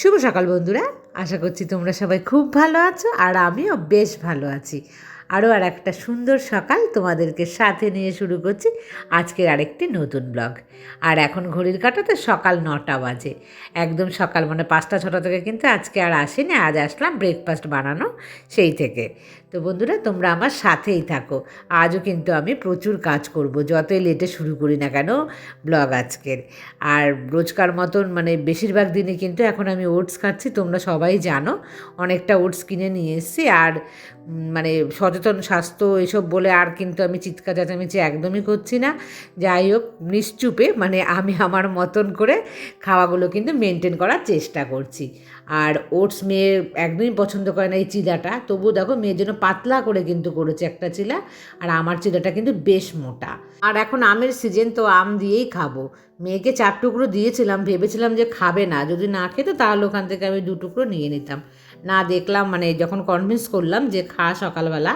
শুভ সকাল বন্ধুরা। আশা করছি তোমরা সবাই খুব ভালো আছো আর আমিও বেশ ভালো আছি। আরও আর একটা সুন্দর সকাল তোমাদেরকে সাথে নিয়ে শুরু করছি আজকের আরেকটি নতুন ব্লগ। আর এখন ঘড়ির কাটাতে সকাল নটা বাজে। একদম সকাল মানে পাঁচটা, ছটা থেকে কিন্তু আজকে আর আসিনি, আজ আসলাম ব্রেকফাস্ট বানানো সেই থেকে। তো বন্ধুরা, তোমরা আমার সাথেই থাকো। আজও কিন্তু আমি প্রচুর কাজ করব, যতই লেটে শুরু করি না কেন, ব্লগ আজকের। আর রোজকার মতন মানে বেশিরভাগ দিনে কিন্তু এখন আমি ওটস খাচ্ছি, তোমরা সবাই জানো, অনেকটা ওটস কিনে নিয়ে এসেছি। আর মানে সচেতন স্বাস্থ্য এসব বলে আর কিন্তু আমি চিৎকার চেঁচামেচি একদমই করছি না। যাই হোক, নিশ্চুপে মানে আমি আমার মতন করে খাওয়াগুলো কিন্তু মেনটেন করার চেষ্টা করছি। আর ওটস মেয়ে একদমই পছন্দ করে না এই চিলাটা। তবুও দেখো মেয়ের জন্য পাতলা করে কিন্তু করেছে একটা চিলা, আর আমার চিলাটা কিন্তু বেশ মোটা। আর এখন আমের সিজন তো আম দিয়েই খাব। মেয়েকে চার টুকরো দিয়েছিলাম, ভেবেছিলাম যে খাবে না। যদি না খেতো, তাহলে ওখান থেকে আমি দু টুকরো নিয়ে নিতাম। না দেখলাম মানে যখন কনভিন্স করলাম যে খা সকালবেলা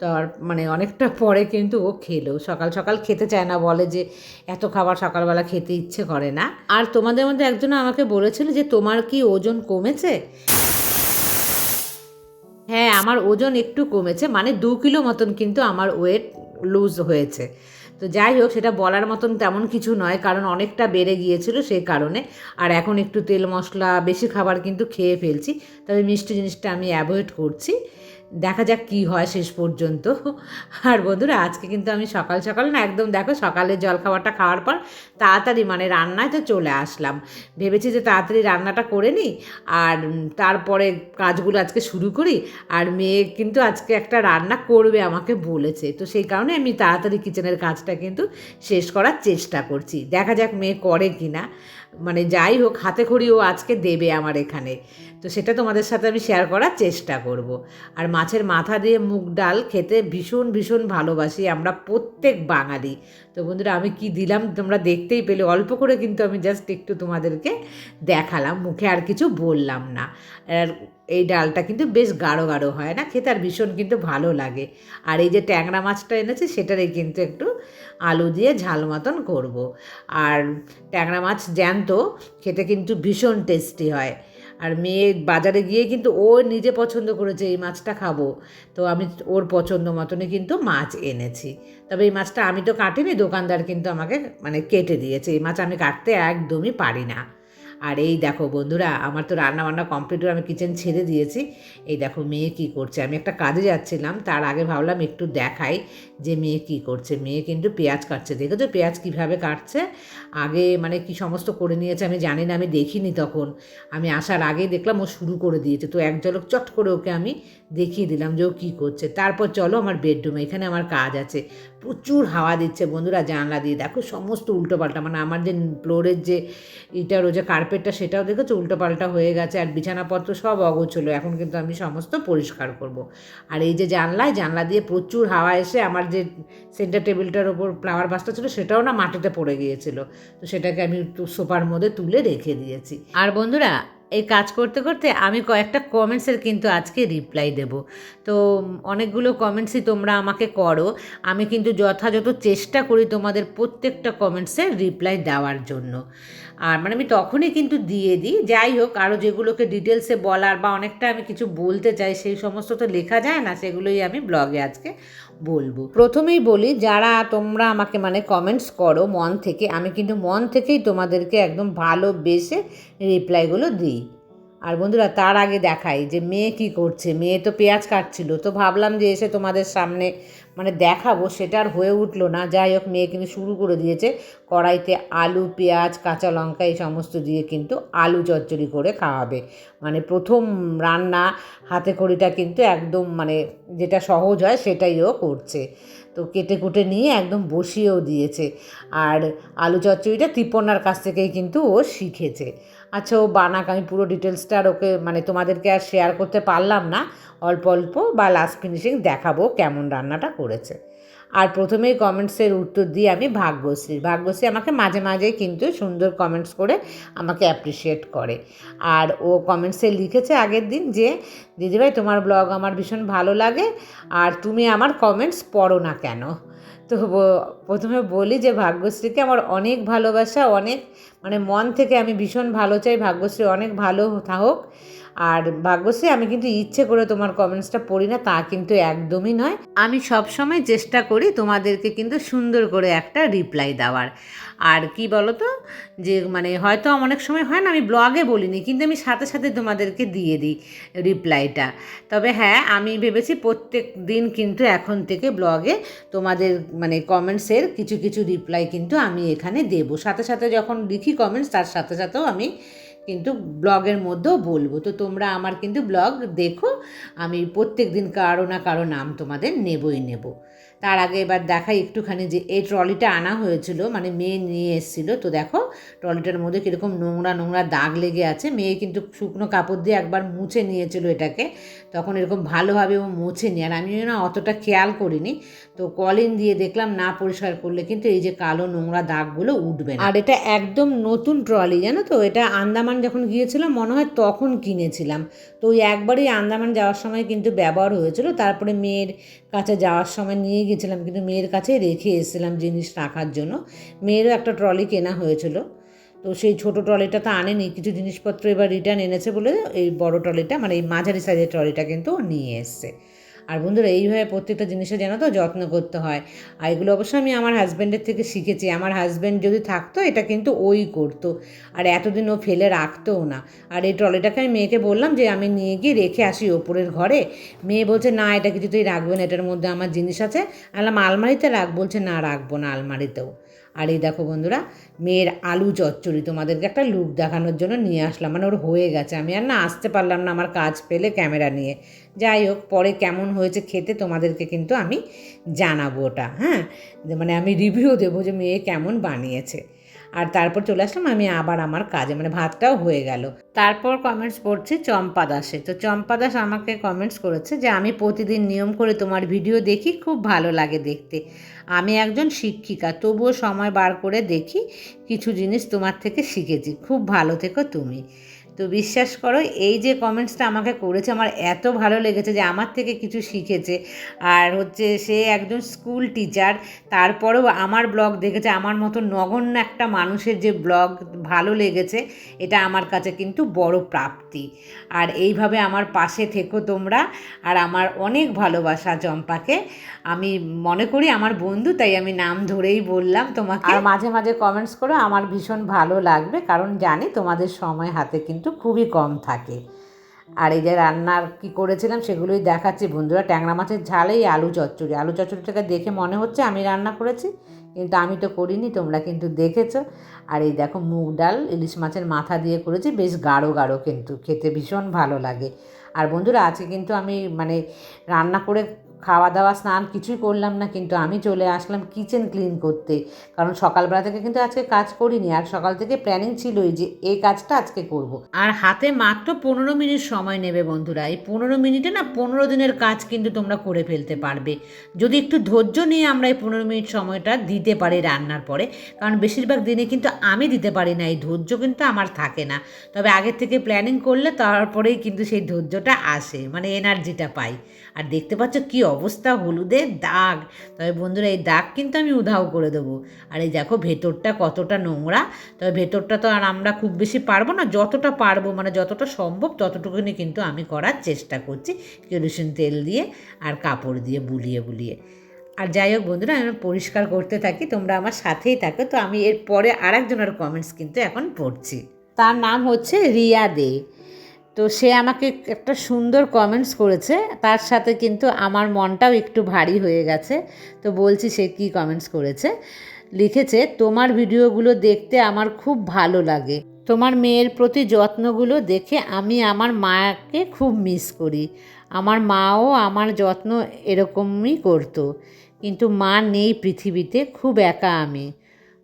তো আর মানে অনেকটা পরে কিন্তু ও খেলো। সকাল সকাল খেতে চায় না, বলে যে এত খাবার সকালবেলা খেতে ইচ্ছে করে না। আর তোমাদের মধ্যে একজন আমাকে বলেছিল যে তোমার কি ওজন কমেছে? হ্যাঁ আমার ওজন একটু কমেছে মানে দু কিলো মতন কিন্তু আমার ওয়েট লুজ হয়েছে। তো যাই হোক, সেটা বলার মতন তেমন কিছু নয়, কারণ অনেকটা বেড়ে গিয়েছিল সেই কারণে। আর এখন একটু তেল মশলা, বেশি খাবার কিন্তু খেয়ে ফেলছি। তবে মিষ্টি জিনিসটা আমি অ্যাভয়েড করছি। দেখা যাক কি হয় শেষ পর্যন্ত। আর বন্ধুরা, আজকে কিন্তু আমি সকাল সকাল না একদম দেখো সকালে জলখাবারটা খাওয়ার পর তাড়াতাড়ি মানে রান্নায় তো চলে আসলাম। ভেবেছি যে তাড়াতাড়ি রান্নাটা করে নিই আর তারপরে কাজগুলো আজকে শুরু করি আর মেয়ে কিন্তু আজকে একটা রান্না করবে আমাকে বলেছে। তো সেই কারণে আমি তাড়াতাড়ি কিচেনের কাজটা কিন্তু শেষ করার চেষ্টা করছি। দেখা যাক মেয়ে করে কি না মানে যাই হোক, হাতে খড়ি ও আজকে দেবে আমার এখানে। তো সেটা তোমাদের সাথে আমি শেয়ার করার চেষ্টা করব। আর মাছের মাথা দিয়ে মুগ ডাল খেতে ভীষণ ভীষণ ভালোবাসি আমরা প্রত্যেক বাঙালি। তো বন্ধুরা, আমি কি দিলাম তোমরা দেখতেই পেলে। অল্প করে কিন্তু আমি জাস্ট একটু তোমাদেরকে দেখালাম, মুখে আর কিছু বললাম না। আর এই ডালটা কিন্তু বেশ গাঢ় গাঢ় হয় না? খেতে আর ভীষণ কিন্তু ভালো লাগে। আর এই যে ট্যাংরা মাছটা এনেছি, সেটারই কিন্তু একটু আলু দিয়ে ঝাল মতন করব। আর ট্যাংরা মাছ জ্যান্ত, খেতে কিন্তু ভীষণ টেস্টি হয়। আর মেয়ে বাজারে গিয়ে কিন্তু ও নিজে পছন্দ করেছে, এই মাছটা খাব। তো আমি ওর পছন্দ মতনই কিন্তু মাছ এনেছি। তবে এই মাছটা আমি তো কাটিনি, দোকানদার কিন্তু আমাকে মানে কেটে দিয়েছে। এই মাছ আমি কাটতে একদমই পারি না। আর এই দেখো বন্ধুরা, আমার তো রান্না বান্না কমপ্লিট আমি কিচেন ছেড়ে দিয়েছি। এই দেখো মেয়ে কি করছে? আমি একটা কাজে যাচ্ছিলাম, তার আগে ভাবলাম একটু দেখাই যে মেয়ে কি করছে। মেয়ে কিন্তু পেঁয়াজ কাটছে। দেখেছ পেঁয়াজ কীভাবে কাটছে? আগে মানে কি সমস্ত করে নিয়েছে আমি জানি না, আমি দেখিনি তখন। আমি আসার আগেই দেখলাম ও শুরু করে দিয়েছে, তো এক ঝলক চট করে ওকে আমি দেখিয়ে দিলাম যে ও কী করছে। তারপর চলো আমার বেডরুমে এখানে আমার কাজ আছে। প্রচুর হাওয়া দিচ্ছে বন্ধুরা, জানলা দিয়ে। দেখো সমস্ত উল্টোপাল্টা মানে আমার যে ফ্লোরের যে ইটার ও যে কার্পেটটা সেটাও দেখেছ? উল্টোপাল্টা হয়ে গেছে আর বিছানাপত্র সব অগোছলো। এখন কিন্তু আমি সমস্ত পরিষ্কার করব। আর এই যে জানলায়, জানলা দিয়ে প্রচুর হাওয়া এসে আমার যে সেন্টার টেবিলটার ওপর ফ্লাওয়ার বাসটা ছিল, সেটাও না মাটিতে পড়ে গিয়েছিল। তো সেটাকে আমি সোফার মধ্যে তুলে রেখে দিয়েছি। আর বন্ধুরা এই কাজ করতে করতে আমি কয়েকটা কমেন্টসের কিন্তু আজকে রিপ্লাই দেব। তো, অনেকগুলো কমেন্টসই তোমরা আমাকে করো। আমি কিন্তু যথাযথ চেষ্টা করি তোমাদের প্রত্যেকটা কমেন্টসের রিপ্লাই দেওয়ার জন্য। আর মানে আমি তখনই কিন্তু দিয়ে দিই। যাই হোক আরও যেগুলোকে ডিটেলসে বলার বা অনেকটা আমি কিছু বলতে চাই, সেই সমস্ত তো লেখা যায় না, সেগুলোই আমি ব্লগে আজকে বলব। প্রথমেই বলি, যারা তোমরা আমাকে মানে কমেন্টস করো মন থেকে, আমি কিন্তু মন থেকেই তোমাদেরকে একদম ভালোবেসে রিপ্লাইগুলো দিই। আর বন্ধুরা, তার আগে দেখাই যে মেয়ে কি করছে। মেয়ে তো পেঁয়াজ কাটছিল, তো ভাবলাম যে এসে তোমাদের সামনে মানে দেখাবো, সেটা আর হয়ে উঠল না। যাই হোক, মেয়ে কিন্তু শুরু করে দিয়েছে কড়াইতে আলু, পেঁয়াজ, কাঁচা লঙ্কা, এই সমস্ত দিয়ে কিন্তু আলু চচ্চড়ি করে খাওয়াবে। মানে প্রথম রান্না হাতে খড়িটা কিন্তু একদম মানে যেটা সহজ হয় সেটাই ও করছে। তো কেটে কুটে নিয়ে একদম বসিয়েও দিয়েছে। আর আলু চচ্চড়িটা তিপন্নার কাছ থেকেই কিন্তু ও শিখেছে। আচ্ছা ও বানাক, আমি পুরো ডিটেলসটা আর ওকে মানে তোমাদেরকে আর শেয়ার করতে পারলাম না। অল্প অল্প বা লাস্ট ফিনিশিং দেখাবো কেমন রান্নাটা করেছে। আর প্রথমেই কমেন্টসের উত্তর দিয়ে আমি ভাগ্যশ্রী। ভাগ্যশ্রী আমাকে মাঝে মাঝেই কিন্তু সুন্দর কমেন্টস করে আমাকে অ্যাপ্রিসিয়েট করে। আর ও কমেন্টসে লিখেছে আগের দিন যে, দিদিভাই, তোমার ব্লগ আমার ভীষণ ভালো লাগে। আর তুমি আমার কমেন্টস পড়ো না কেন? তো প্রথমে বলি যে ভাগ্যশ্রীকে আমার অনেক ভালোবাসা, অনেক মানে মন থেকে আমি ভীষণ ভালো চাই, ভাগ্যশ্রী অনেক ভালো থাকুক। আর ভাগ্যশ্রী, আমি কিন্তু ইচ্ছে করে তোমার কমেন্টসটা পড়ি না, তা কিন্তু একদমই নয়। আমি সব সময় চেষ্টা করি তোমাদেরকে কিন্তু সুন্দর করে একটা রিপ্লাই দেওয়ার। আর কি বলো তো যে মানে হয়তো অনেক সময় হয় না, আমি ব্লগে বলিনি, কিন্তু আমি সাথে সাথে তোমাদেরকে দিয়ে দিই রিপ্লাইটা তবে হ্যাঁ আমি ভেবেছি প্রত্যেক দিন কিন্তু এখন থেকে ব্লগে তোমাদের মানে কমেন্টসের কিছু কিছু রিপ্লাই কিন্তু আমি এখানে দেবো। সাথে সাথে যখন লিখি কমেন্টস তার সাথে সাথেও আমি কিন্তু ব্লগের মধ্যেও বলব। তো তোমরা আমার কিন্তু ব্লগ দেখো, আমি প্রত্যেক দিন কারও না কারও নাম তোমাদের নেবই নেব। তার আগে এবার দেখাই একটুখানি যে এই ট্রলিটা আনা হয়েছিল মানে মেয়ে নিয়ে এসেছিল। তো দেখো, ট্রলিটার মধ্যে কীরকম নোংরা নোংরা দাগ লেগে আছে। মেয়ে কিন্তু শুকনো কাপড় দিয়ে একবার মুছে নিয়েছিল এটাকে। তখন এরকম ভালোভাবে ও মুছেনি আর আমিও না অতটা খেয়াল করিনি। তো কলিন দিয়ে দেখলাম না পরিষ্কার করলে কিন্তু এই যে কালো নোংরা দাগগুলো উঠবে না। আর এটা একদম নতুন ট্রলি, জানো তো? এটা আন্দামান যখন গিয়েছিলাম মনে হয় তখন কিনেছিলাম। তো ওই একবারই আন্দামান যাওয়ার সময় কিন্তু ব্যবহার হয়েছিল। তারপরে মেয়ের কাছে যাওয়ার সময় নিয়ে গেছিলাম, কিন্তু মেয়ের কাছে রেখে এসেছিলাম জিনিস রাখার জন্য। মেয়েরও একটা ট্রলি কেনা হয়েছিল। তো সেই ছোটো ট্রলিটা তো আনেনি, কিছু জিনিসপত্র এবার রিটার্ন এনেছে বলে এই বড় ট্রলিটা মানে এই মাঝারি সাইজের ট্রলিটা কিন্তু নিয়ে এসছে। আর বন্ধুরা, এইভাবে প্রত্যেকটা জিনিসের যেন তো যত্ন করতে হয়। আর এগুলো অবশ্য আমি আমার হাজব্যান্ডের থেকে শিখেছি। আমার হাজব্যান্ড যদি থাকতো, এটা কিন্তু ওই করতো। আর এতদিন ও ফেলে রাখতোও না। আর এই ট্রলিটাকে আমি মেয়েকে বললাম যে, আমি নিয়ে গিয়ে রেখে আসি ওপরের ঘরে। মেয়ে বলছে, না, এটা কিছুতেই রাখবে না। এটার মধ্যে আমার জিনিস আছে। আলাম আলমারিতে রাখ। বলছে, না, রাখব না আলমারিতেও। আর এই দেখো বন্ধুরা, মেয়ের আলু চচ্চড়ি, তোমাদেরকে একটা লুক দেখানোর জন্য নিয়ে আসলাম। মানে ওর হয়ে গেছে, আমি আর না আসতে পারলাম না আমার কাজ পেলে ক্যামেরা নিয়ে। যাই হোক, পরে কেমন হয়েছে খেতে তোমাদেরকে কিন্তু আমি জানাব ওটা হ্যাঁ? মানে আমি রিভিউ দেবো যে মেয়ে কেমন বানিয়েছে। আর তারপর চলে আসলাম আমি আবার আমার কাজে মানে ভাতটাও হয়ে গেল। তারপর কমেন্টস পড়ছি চম্পা দাসে। তো চম্পা দাস আমাকে কমেন্টস করেছে যে, আমি প্রতিদিন নিয়ম করে তোমার ভিডিও দেখি, খুব ভালো লাগে দেখতে। আমি একজন শিক্ষিকা, তবুও সময় বার করে দেখি, কিছু জিনিস তোমার থেকে শিখেছি। খুব ভালো থেকো তুমি। তো বিশ্বাস করো, এই যে কমেন্টসটা আমাকে করেছে, আমার এত ভালো লেগেছে যে আমার থেকে কিছু শিখেছে। আর হচ্ছে সে একজন স্কুল টিচার তারপরেও আমার ব্লগ দেখেছে, আমার মতো নগণ্য একটা মানুষের যে ব্লগ ভালো লেগেছে, এটা আমার কাছে কিন্তু বড় প্রাপ্তি। আর এইভাবে আমার পাশে থেকো তোমরা, আর আমার অনেক ভালোবাসা চম্পাকে। আমি মনে করি আমার বন্ধু, তাই আমি নাম ধরেই বললাম তোমাকে। আর মাঝে মাঝে কমেন্টস করো, আমার ভীষণ ভালো লাগবে, কারণ জানি তোমাদের সময় হাতে কিন্তু খুবই কম থাকে। আর এই যে রান্নার কি করেছিলাম সেগুলোই দেখাচ্ছি বন্ধুরা। ট্যাংরা মাছের ঝালেই আলু চচ্চড়ি। আলু চচ্চড়িটাকে দেখে মনে হচ্ছে আমি রান্না করেছি, কিন্তু আমি তো করিনি, তোমরা কিন্তু দেখেছ। আর এই দেখো মুগ ডাল, ইলিশ মাছের মাথা দিয়ে করেছি, বেশ গাঢ় গাঢ় কিন্তু, খেতে ভীষণ ভালো লাগে। আর বন্ধুরা, আজকে কিন্তু আমি মানে রান্না করে খাওয়া দাওয়া স্নান কিছুই করলাম না, কিন্তু আমি চলে আসলাম কিচেন ক্লিন করতে। কারণ সকালবেলা থেকে কিন্তু আজকে কাজ করিনি, আর সকাল থেকে প্ল্যানিং ছিলই যে এই কাজটা আজকে করব। আর হাতে মাত্র পনেরো মিনিট সময় নেবে বন্ধুরা, এই পনেরো মিনিটে না পনেরো দিনের কাজ কিন্তু তোমরা করে ফেলতে পারবে। যদি একটু ধৈর্য নিয়ে আমরা এই পনেরো মিনিট সময়টা দিতে পারি রান্নার পরে, কারণ বেশিরভাগ দিনে কিন্তু আমি দিতে পারি না, এই ধৈর্য কিন্তু আমার থাকে না। তবে আগের থেকে প্ল্যানিং করলে তারপরেই কিন্তু সেই ধৈর্যটা আসে মানে এনার্জিটা পাই। আর দেখতে পাচ্ছ কী অবস্থা হলুদের দাগ। তবে বন্ধুরা, এই দাগ কিন্তু আমি উধাও করে দেবো। আর এই দেখো, ভেতরটা কতটা নোংরা। তবে ভেতরটা তো আর আমরা খুব বেশি পারব না, যতটা পারব মানে যতটা সম্ভব ততটুকুনি কিন্তু আমি করার চেষ্টা করছি। কেরোসিন তেল দিয়ে আর কাপড় দিয়ে বুলিয়ে বুলিয়ে। আর যাই হোক বন্ধুরা, আমি পরিষ্কার করতে থাকি, তোমরা আমার সাথেই থাকো। তো আমি এর পরে আর একজনের কমেন্টস কিন্তু এখন পড়ছি। তার নাম হচ্ছে রিয়া দে। তো সে আমাকে একটা সুন্দর কমেন্টস করেছে। তার সাথে কিন্তু আমার মনটাও একটু ভারী হয়ে গেছে। তো বলছি সে কী কমেন্টস করেছে? লিখেছে, তোমার ভিডিওগুলো দেখতে আমার খুব ভালো লাগে। তোমার মেয়ের প্রতি যত্নগুলো দেখে আমি আমার মাকে খুব মিস করি। আমার মাও আমার যত্ন এরকমই করতো। কিন্তু মা নেই পৃথিবীতে, খুব একা আমি।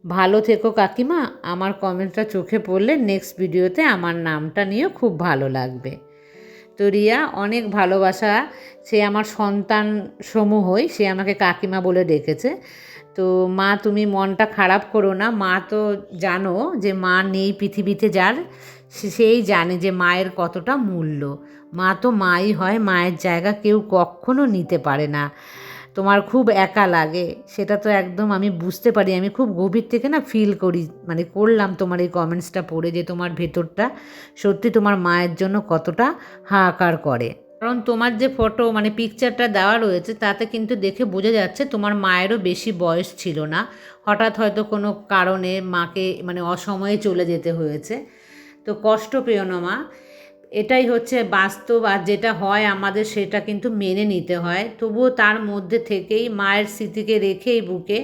ভালো থেকো কাকিমা। আমার কমেন্টটা চোখে পড়লে নেক্সট ভিডিওতে আমার নামটা নিয়েও খুব ভালো লাগবে। তো রিয়া, অনেক ভালোবাসা। সে আমার সন্তান সমূহই সে আমাকে কাকিমা বলে ডেকেছে। তো মা, তুমি মনটা খারাপ করো না। মা তো জানো যে মা নেই পৃথিবীতে যার সেই জানে যে মায়ের কতটা মূল্য। মা তো মাই হয়, মায়ের জায়গা কেউ কখনো নিতে পারে না। তোমার খুব একা লাগে, সেটা তো একদম আমি বুঝতে পারি। আমি খুব গভীর থেকে না ফিল করি মানে করলাম তোমার এই কমেন্টসটা পড়ে যে তোমার ভেতরটা সত্যি তোমার মায়ের জন্য কতটা হাহাকার করে। কারণ তোমার যে ফটো মানে পিকচারটা দেওয়া রয়েছে, তাতে কিন্তু দেখে বোঝা যাচ্ছে তোমার মায়েরও বেশি বয়স ছিল না। হঠাৎ হয়তো কোনো কারণে মাকে মানে অসময়ে চলে যেতে হয়েছে। তো কষ্ট পেও না মা। এটাই হচ্ছে বাস্তব আর যেটা হয় আমাদের সেটা কিন্তু মেনে নিতে হয়। তবুও তার মধ্যে থেকেই মায়ের স্মৃতিকে রেখেই বুকে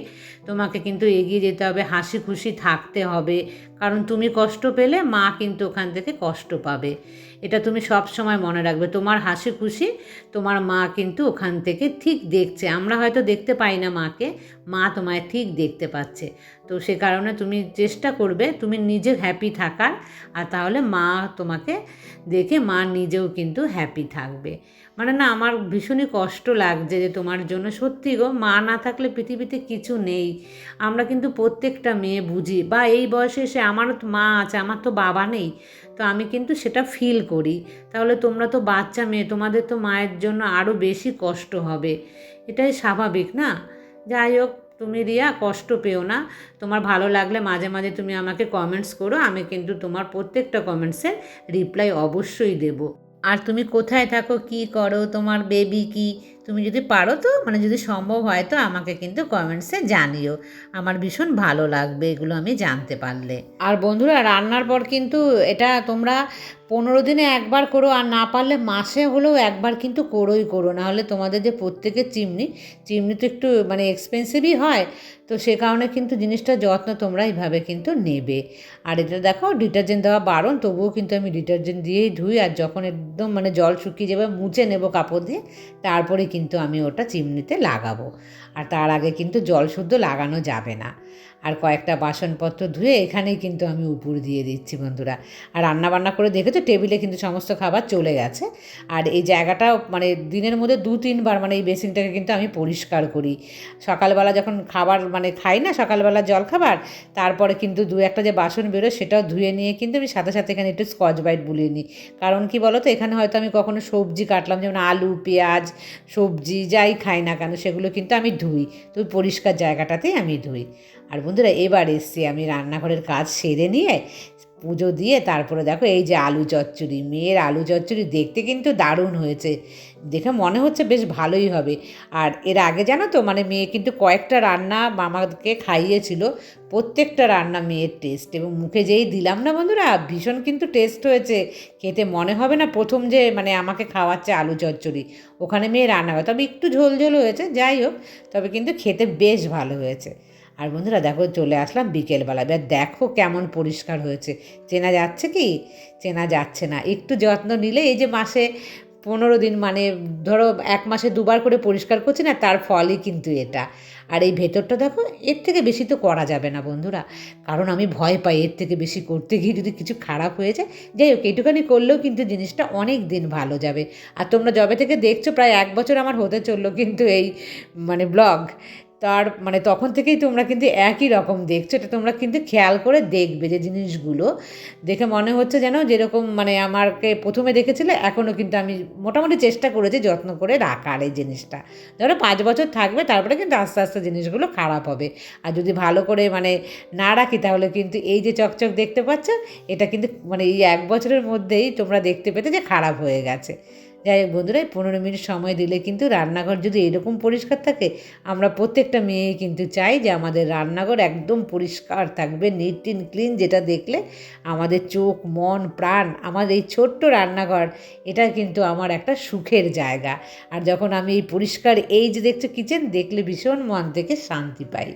তোমাকে কিন্তু এগিয়ে যেতে হবে হাসি খুশি থাকতে হবে। কারণ তুমি কষ্ট পেলে মা কিন্তু ওখান থেকে কষ্ট পাবে। এটা তুমি সব সময় মনে রাখবে। তোমার হাসি খুশি, তোমার মা কিন্তু ওখান থেকে ঠিক দেখছে। আমরা হয়তো দেখতে পাই না মাকে, মা তোমায় ঠিক দেখতে পাচ্ছে। তো সে কারণে তুমি চেষ্টা করবে, তুমি নিজে হ্যাপি থাকার। আর তাহলে মা তোমাকে দেখে মা নিজেও কিন্তু হ্যাপি থাকবে। মানে না, আমার ভীষণই কষ্ট লাগছে যে তোমার জন্য। সত্যি গো, মা না থাকলে পৃথিবীতে কিছু নেই। আমরা কিন্তু প্রত্যেকটা মেয়ে বুঝি। বা এই বয়সে এসে আমারও তো মা আছে, আমার তো বাবা নেই। তো আমি কিন্তু সেটা ফিল করি। তাহলে তোমরা তো বাচ্চা মেয়ে, তোমাদের তো মায়ের জন্য আরও বেশি কষ্ট হবে। এটাই স্বাভাবিক, না? যাই হোক, তুমি রিয়া, কষ্ট পেও না। তোমার ভালো লাগলে মাঝে মাঝে তুমি আমাকে কমেন্টস করো। আমি কিন্তু তোমার প্রত্যেকটা কমেন্টসের রিপ্লাই অবশ্যই দেবো। আর তুমি কোথায় থাকো কি করো তোমার বেবি কি? তুমি যদি পারো তো মানে যদি সম্ভব হয় তো আমাকে কিন্তু কমেন্টসে জানিও। আমার ভীষণ ভালো লাগবে এগুলো আমি জানতে পারলে। আর বন্ধুরা, রান্নার পর কিন্তু এটা তোমরা পনেরো দিনে একবার করো, আর না পারলে মাসে হলেও একবার কিন্তু করোই করো। নাহলে তোমাদের যে প্রত্যেকের চিমনি চিমনি তো একটু মানে এক্সপেন্সিভই হয়, তো সে কারণে কিন্তু জিনিসটা যত্ন তোমরা এইভাবে কিন্তু নেবে। আর এটা দেখো ডিটারজেন্ট দেওয়া বারণ, তবুও কিন্তু আমি ডিটারজেন্ট দিয়েই ধুই, আর যখন একদম মানে জল শুকিয়ে যাবে, মুছে নেব কাপড় দিয়ে, তারপরে কিন্তু আমি ওটা চিমনিতে লাগাবো। আর তার আগে কিন্তু জল শুদ্ধ লাগানো যাবে না। আর কয়েকটা বাসনপত্র ধুয়ে এখানেই কিন্তু আমি উপর দিয়ে দিচ্ছি বন্ধুরা। আর রান্না বান্না করে দেখেছ, টেবিলে কিন্তু সমস্ত খাবার চলে গেছে। আর এই জায়গাটা মানে দিনের মধ্যে দু তিনবার মানে এই বেসিনটাকে কিন্তু আমি পরিষ্কার করি। সকালবেলা যখন খাবার মানে খাই না, সকালবেলা জল খাবার, তারপরে কিন্তু দু একটা যে বাসন বেরোয় সেটাও ধুয়ে নিয়ে কিন্তু আমি সাথে সাথে এখানে একটু স্কচ বাইট বুলিয়ে নিই। কারণ কি বলো তো এখানে হয়তো আমি কখনো সবজি কাটলাম, যেমন আলু, পেঁয়াজ, সবজি যাই খাই না কেন, সেগুলো কিন্তু আমি ধুই তো ওই পরিষ্কার জায়গাটাতেই আমি ধুই। আর বন্ধুরা, এবার এসছি আমি রান্নাঘরের কাজ সেরে নিয়ে পুজো দিয়ে তারপরে দেখো এই যে আলু চচ্চড়ি, মেয়ের আলু চচ্চড়ি দেখতে কিন্তু দারুণ হয়েছে। দেখে মনে হচ্ছে বেশ ভালোই হবে। আর এর আগে জানো তো মানে মেয়ে কিন্তু কয়েকটা রান্না মামাকে খাইয়েছিল, প্রত্যেকটা রান্না মেয়ের টেস্ট এবং মুখে যেই দিলাম না বন্ধুরা, ভীষণ কিন্তু টেস্ট হয়েছে। খেতে মনে হবে না প্রথম যে মানে আমাকে খাওয়াচ্ছে আলু চচ্চড়ি, ওখানে মেয়ে রান্না করে। তবে একটু ঝোল ঝোল হয়েছে, যাই হোক, তবে কিন্তু খেতে বেশ ভালো হয়েছে। আর বন্ধুরা দেখো চলে আসলাম বিকেলবেলা। এবার দেখো কেমন পরিষ্কার হয়েছে। চেনা যাচ্ছে কি? চেনা যাচ্ছে না। একটু যত্ন নিলে এই যে মাসে পনেরো দিন মানে ধরো এক মাসে দুবার করে পরিষ্কার করছি না, তার ফলই কিন্তু এটা। আর এই ভেতরটা দেখো, এর থেকে বেশি তো করা যাবে না বন্ধুরা। কারণ আমি ভয় পাই এর থেকে বেশি করতে গিয়ে যদি কিছু খারাপ হয়ে যায়। যাই হোক, এইটুখানি করলেও কিন্তু জিনিসটা অনেক দিন ভালো যাবে। আর তোমরা জবে থেকে দেখছ, প্রায় এক বছর আমার হতে চলল কিন্তু এই মানে ব্লগ। তার মানে তখন থেকেই তোমরা কিন্তু একই রকম দেখছ। এটা তোমরা কিন্তু খেয়াল করে দেখবে যে জিনিসগুলো। দেখে মনে হচ্ছে যেন যেরকম মানে আমাকে প্রথমে দেখেছিলে এখনও কিন্তু আমি মোটামুটি চেষ্টা করেছি যত্ন করে রাখার এই জিনিসটা। ধরো পাঁচ বছর থাকবে, তারপরে কিন্তু আস্তে আস্তে জিনিসগুলো খারাপ হবে। আর যদি ভালো করে মানে না রাখি, তাহলে কিন্তু এই যে চকচক দেখতে পাচ্ছ, এটা কিন্তু মানে এই এক বছরের মধ্যেই তোমরা দেখতে পেতে যে খারাপ হয়ে গেছে। যাই হোক বন্ধুরা পনেরো মিনিট সময় দিলে কিন্তু রান্নাঘর যদি এরকম পরিষ্কার থাকে, আমরা প্রত্যেকটা মেয়ে কিন্তু চাই যে আমাদের রান্নাঘর একদম পরিষ্কার থাকবে নিট অ্যান্ড ক্লিন যেটা দেখলে আমাদের চোখ, মন, প্রাণ আমাদের এই ছোট্ট রান্নাঘর, এটা কিন্তু আমার একটা সুখের জায়গা। আর যখন আমি এই পরিষ্কার এই যে দেখছ কিচেন দেখলে ভীষণ মন থেকে শান্তি পাই।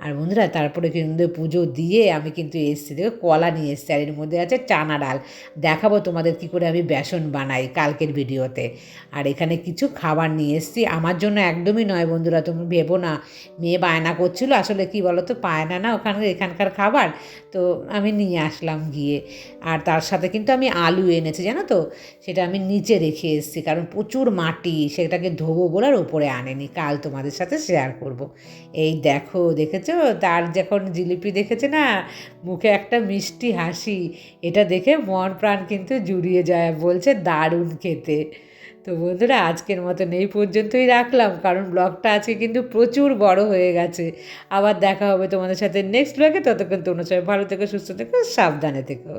আর বন্ধুরা, তারপরে কিন্তু পুজো দিয়ে আমি কিন্তু এসেছি। দেখো, কলা নিয়ে এসেছি আর এর মধ্যে আছে চানা ডাল। দেখাবো তোমাদের কি করে আমি বেসন বানাই কালকের ভিডিওতে। আর এখানে কিছু খাবার নিয়ে এসেছি। আমার জন্য একদমই নয় বন্ধুরা, তুমি ভেবো না। মেয়ে বায়না করছিল, আসলে কি বলো তো পায় না না ওখানে, এখানকার খাবার। তো আমি নিয়ে আসলাম গিয়ে। আর তার সাথে কিন্তু আমি আলু এনেছি, জানো তো? সেটা আমি নিচে রেখে এসেছি, কারণ প্রচুর মাটি, সেটাকে ধোবো বলার ওপরে আনেনি। কাল তোমাদের সাথে শেয়ার করব। এই দেখো দেখেছ? তার যখন জিলিপি দেখেছে না, মুখে একটা মিষ্টি হাসি। এটা দেখে মন প্রাণ কিন্তু জুড়িয়ে যায়, বলছে দারুণ খেতে। তো বন্ধুরা, আজকের মতন এই পর্যন্তই রাখলাম, কারণ ব্লগটা আজকে কিন্তু প্রচুর বড় হয়ে গেছে। আবার দেখা হবে তোমাদের সাথে নেক্সট ব্লগে ততক্ষণ তোমরা সবাই ভালো থেকো, সুস্থ থেকো, সাবধানে থেকো।